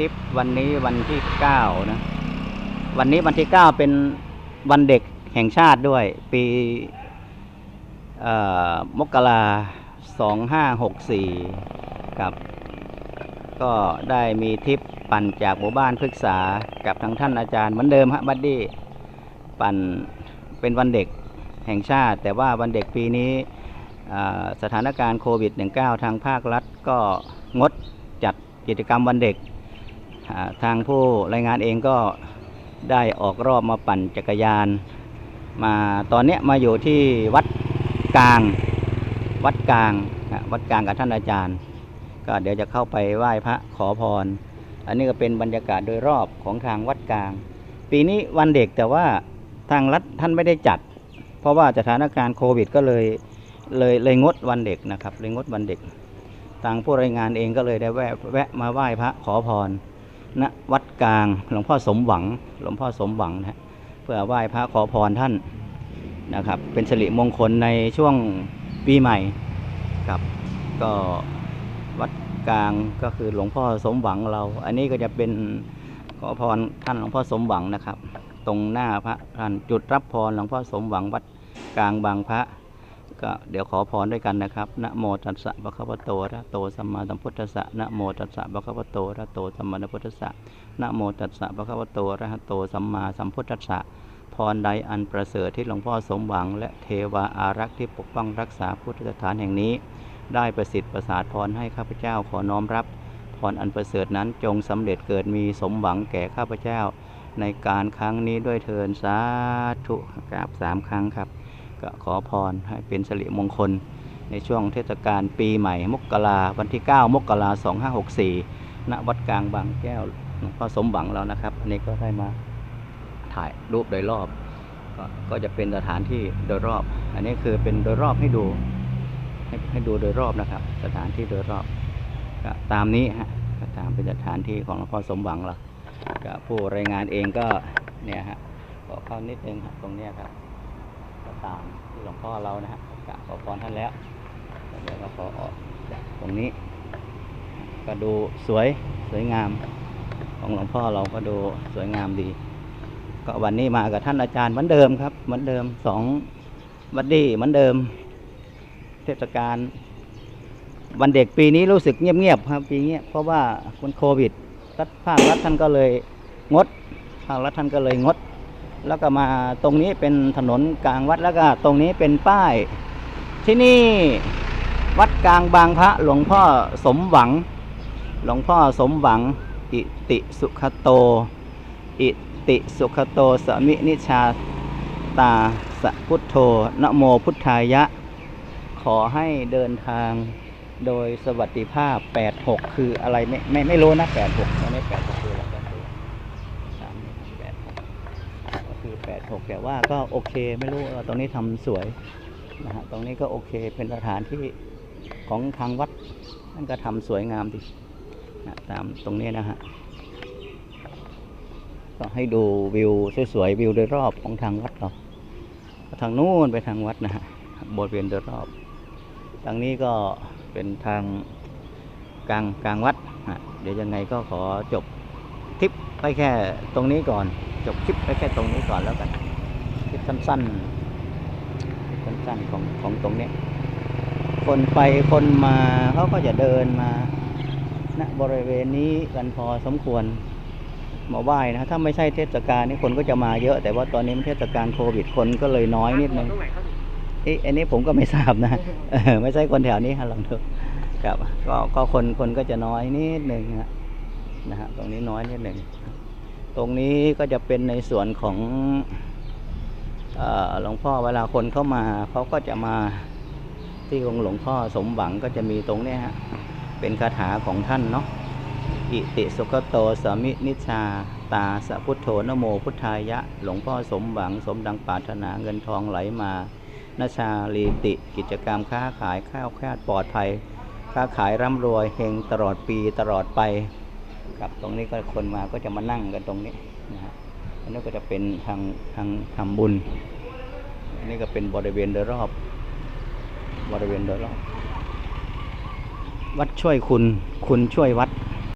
ทิปวันนี้วันที่เก้านะ วันนี้วันที่เก้าเป็นวันเด็กแห่งชาติด้วย ปีมกราสองห้าหกสี่ครับ ก็ได้มีทริปปั่นจากหมู่บ้านพฤกษากับทางท่านอาจารย์เหมือนเดิมฮะบัดดี้ปั่นเป็นวันเด็กแห่งชาติ แต่ว่าวันเด็กปีนี้สถานการณ์โควิด -19 ทางภาครัฐก็งดจัดกิจกรรมวันเด็ก ทางผู้รายงานเองก็ได้ออกรอบมาปั่นจักรยาน มาตอนนี้มาอยู่ที่วัดกลาง วัดกลางวัดกลางกับท่านอาจารย์ ก็เดี๋ยวจะเข้าไปไหว้พระขอพร อันนี้ก็เป็นบรรยากาศโดยรอบของทางวัดกลาง ปีนี้วันเด็กแต่ว่าทางรัฐท่านไม่ได้จัด เพราะว่าสถานการณ์โควิด ก็เลยเลยเลยงดวันเด็กนะครับเลยงดวันเด็กทางผู้รายงานเองก็เลยได้แวะแวะมาไหว้พระขอพร ณวัดกลางหลวงพ่อสมหวัง หลวงพ่อสมหวังนะเพื่อไหว้พระขอพรท่านนะครับ เป็นสิริมงคลในช่วงปีใหม่ครับ ก็วัดกลางก็คือหลวงพ่อสมหวังเรา อันนี้ก็จะเป็นขอพรท่านหลวงพ่อสมหวังนะครับ ตรงหน้าพระท่านจุดรับพรหลวงพ่อสมหวังวัดกลางบางพระ ก็เดี๋ยวขอพรด้วยกันนะครับ นะโมตัสสะภะคะวะโตระโตสัมมาสัมพุทธัสสะ นะโมตัสสะภะคะวะโตระโตสัมมาสัมพุทธัสสะ นะโมตัสสะภะคะวะโตระหะโตสัมมาสัมพุทธัสสะ พรใดอันประเสริฐที่หลวงพ่อสมหวัง และเทวาอารักษ์ที่ปกป้องรักษาพุทธสถานแห่งนี้ ได้ประสิทธิ์ประสาทพรให้ข้าพเจ้าขอน้อมรับ พรอันประเสริฐนั้นจงสำเร็จเกิดมีสมหวังแก่ข้าพเจ้า ในการครั้งนี้ด้วยเทินสาธุกราบสามครั้งครับ ก็ขอพรให้เป็นสิริมงคล ในช่วงเทศกาลปีใหม่ มกราวันที่ 9 มกราสองห้าหกสี่ณวัดกลางบางแก้วหลวงพ่อสมหวังแล้วนะครับ อันนี้ก็ได้มาถ่ายรูปโดยรอบก็ก็จะเป็นสถานที่โดยรอบ อันนี้คือเป็นโดยรอบให้ดูให้ให้ดูโดยรอบนะครับ สถานที่โดยรอบก็ตามนี้ฮะก็ตามเป็นสถานที่ของหลวงพ่อสมหวังเราก็ผู้รายงานเองก็เนี่ยฮะขอเข้านิดนึงตรงเนี้ครับ ก็ตามที่หลวงพ่อเรานะฮะกราบขอพรท่านแล้วเดี๋ยวเราขอออกจากตรงนี้ ก็ดูสวยสวยงาม ของหลวงพ่อเราก็ดูสวยงามดี ก็วันนี้มากับท่านอาจารย์เหมือนเดิมครับเหมือนเดิมสองวัดดีเหมือนเดิม เทศกาลวันเด็กปีนี้รู้สึกเงียบๆครับปีนี้เพราะว่าคนโควิดรัฐภาครัฐท่านก็เลยงดภาครัฐท่านก็เลยงด แล้วก็มาตรงนี้เป็นถนนกลางวัดแล้วก็ตรงนี้เป็นป้าย ที่นี่วัดกลางบางพระหลวงพ่อสมหวัง หลวงพ่อสมหวัง อิติสุขโต อิติสุขโตสมินิชาตาสะพุทโธนโมพุทธายะ ขอให้เดินทางโดยสวัสดิภาพ 86 คืออะไรไม่ไม่ไม่รู้นะ 86ไม่ไม่86คืออะไรก็คือสามแปดหก ก็คือ86แต่ว่าก็โอเคไม่รู้ตรงนี้ทำสวยนะฮะตรงนี้ก็โอเคเป็นสถานที่ของทางวัดนั่นก็ทำสวยงามดีนะตามตรงนี้นะฮะก็ให้ดูวิวสวยๆวิวโดยรอบของทางวัดเราทางนู้นไปทางวัดนะฮะบริเวณโดยรอบทางนี้ก็เป็นทางกลางกลางวัดฮะเดี๋ยวยังไงก็ขอจบทริป ไปแค่ตรงนี้ก่อน จบคลิปไปแค่ตรงนี้ก่อนแล้วกันคลิปสั้นๆสั้นๆของของตรงนี้ คนไปคนมาเขาก็จะเดินมาณบริเวณนี้กันพอสมควรมาไหว้นะ ถ้าไม่ใช่เทศกาลนี่คนก็จะมาเยอะ แต่ว่าตอนนี้มันเทศกาลโควิดคนก็เลยน้อยนิดนึงเอ๊ะอันนี้ผมก็ไม่ทราบนะไม่ใช่คนแถวนี้ฮะลองดูครับก็คนคนก็จะน้อยนิดนึงนะ นะฮะตรงนี้น้อยนิดหนึ่งตรงนี้ก็จะเป็นในส่วนของหลวงพ่อเวลาคนเข้ามาเขาก็จะมาที่ของหลวงพ่อสมหวังก็จะมีตรงนี้ฮะเป็นคาถาของท่านเนาะอิติสุขโตสมินิชา ตาสะพุทโธนโมพุทธายะ หลวงพ่อสมหวัง สมดังปรารถนาเงินทองไหลมานาชาลีติ กิจกรรมค้าขายข้าวแคดปลอดภัย ค้าขายร่ำรวยเฮงตลอดปีตลอดไป กับตรงนี้ก็คนมาก็จะมานั่งกันตรงนี้นะฮะอันนี้ก็จะเป็นทางทางทำบุญอันนี้ก็เป็นบริเวณโดยรอบ บริเวณโดยรอบ วัดช่วยคุณ คุณช่วยวัด